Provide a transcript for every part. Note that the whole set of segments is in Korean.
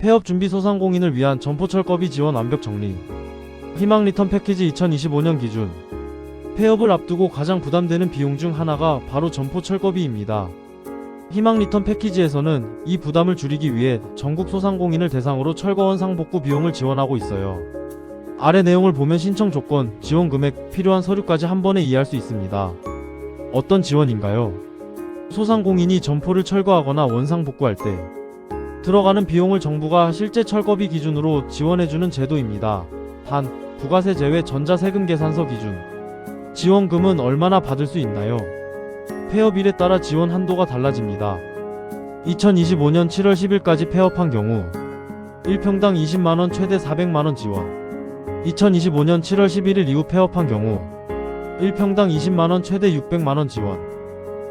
폐업 준비 소상공인을 위한 점포철거비 지원 완벽 정리. 희망 리턴 패키지 2025년 기준. 폐업을 앞두고 가장 부담되는 비용 중 하나가 바로 점포 철거비입니다. 희망 리턴 패키지에서는 이 부담을 줄이기 위해 전국 소상공인을 대상으로 철거원 상복구 비용을 지원하고 있어요. 아래 내용을 보면 신청 조건, 지원 금액, 필요한 서류까지 한 번에 이해할 수 있습니다. 어떤 지원인가요? 소상공인이 점포를 철거하거나 원상 복구할 때 들어가는 비용을 정부가 실제 철거비 기준으로 지원해주는 제도입니다. 단, 부가세 제외 전자세금 계산서 기준. 지원금은 얼마나 받을 수 있나요? 폐업일에 따라 지원 한도가 달라집니다. 2025년 7월 10일까지 폐업한 경우 1평당 20만원 최대 400만원 지원 2025년 7월 11일 이후 폐업한 경우 1평당 20만원 최대 600만원 지원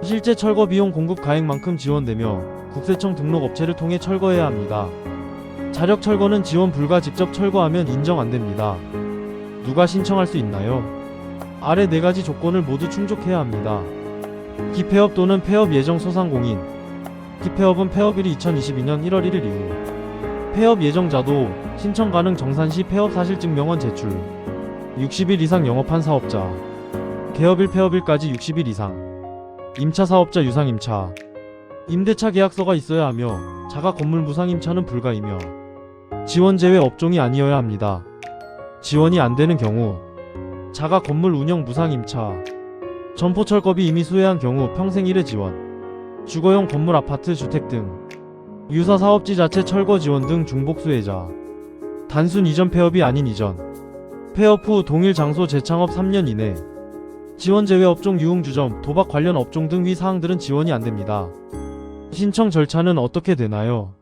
실제 철거 비용 공급 가액만큼 지원되며 국세청 등록 업체를 통해 철거해야 합니다. 자력 철거는 지원 불가 직접 철거하면 인정 안 됩니다. 누가 신청할 수 있나요? 아래 네 가지 조건을 모두 충족해야 합니다. 기폐업 또는 폐업 예정 소상공인 기폐업은 폐업일이 2022년 1월 1일 이후 폐업 예정자도 신청 가능 정산 시 폐업 사실 증명원 제출 60일 이상 영업한 사업자 개업일 폐업일까지 60일 이상 임차 사업자 유상 임차 임대차 계약서가 있어야 하며 자가 건물 무상 임차는 불가이며 지원 제외 업종이 아니어야 합니다. 지원이 안 되는 경우 자가 건물 운영 무상 임차 점포 철거비 이미 수혜한 경우 평생 1회 지원 주거용 건물 아파트 주택 등 유사 사업지 자체 철거 지원 등 중복 수혜자 단순 이전 폐업이 아닌 이전 폐업 후 동일 장소 재창업 3년 이내 지원 제외 업종 유흥주점, 도박 관련 업종 등 위 사항들은 지원이 안 됩니다. 신청 절차는 어떻게 되나요?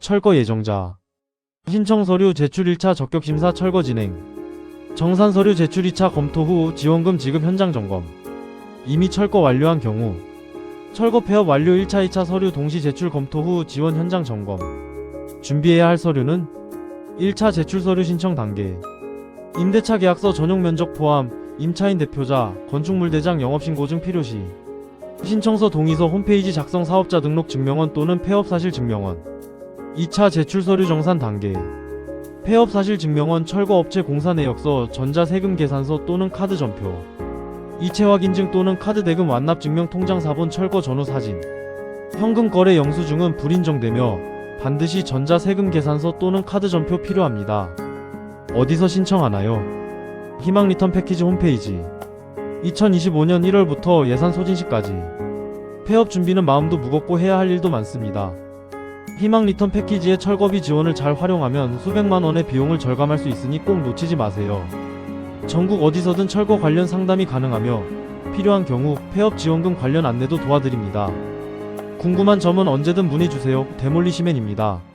철거 예정자. 신청 서류 제출 1차 적격 심사 철거 진행. 정산 서류 제출 2차 검토 후 지원금 지급 현장 점검. 이미 철거 완료한 경우. 철거 폐업 완료 1차 2차 서류 동시 제출 검토 후 지원 현장 점검. 준비해야 할 서류는 1차 제출 서류 신청 단계. 임대차 계약서 전용 면적 포함 임차인 대표자, 건축물 대장 영업신고증 필요시 신청서 동의서 홈페이지 작성 사업자 등록 증명원 또는 폐업 사실 증명원. 2차 제출 서류 정산 단계. 폐업 사실 증명원 철거업체 공사 내역서 전자세금 계산서 또는 카드 전표. 이체 확인증 또는 카드 대금 완납 증명 통장 사본 철거 전후 사진. 현금 거래 영수증은 불인정되며 반드시 전자세금 계산서 또는 카드 전표 필요합니다. 어디서 신청하나요? 희망 리턴 패키지 홈페이지 2025년 1월부터 예산 소진 시까지 폐업 준비는 마음도 무겁고 해야 할 일도 많습니다. 희망 리턴 패키지의 철거비 지원을 잘 활용하면 수백만 원의 비용을 절감할 수 있으니 꼭 놓치지 마세요. 전국 어디서든 철거 관련 상담이 가능하며 필요한 경우 폐업 지원금 관련 안내도 도와드립니다. 궁금한 점은 언제든 문의 주세요. 데몰리시맨입니다.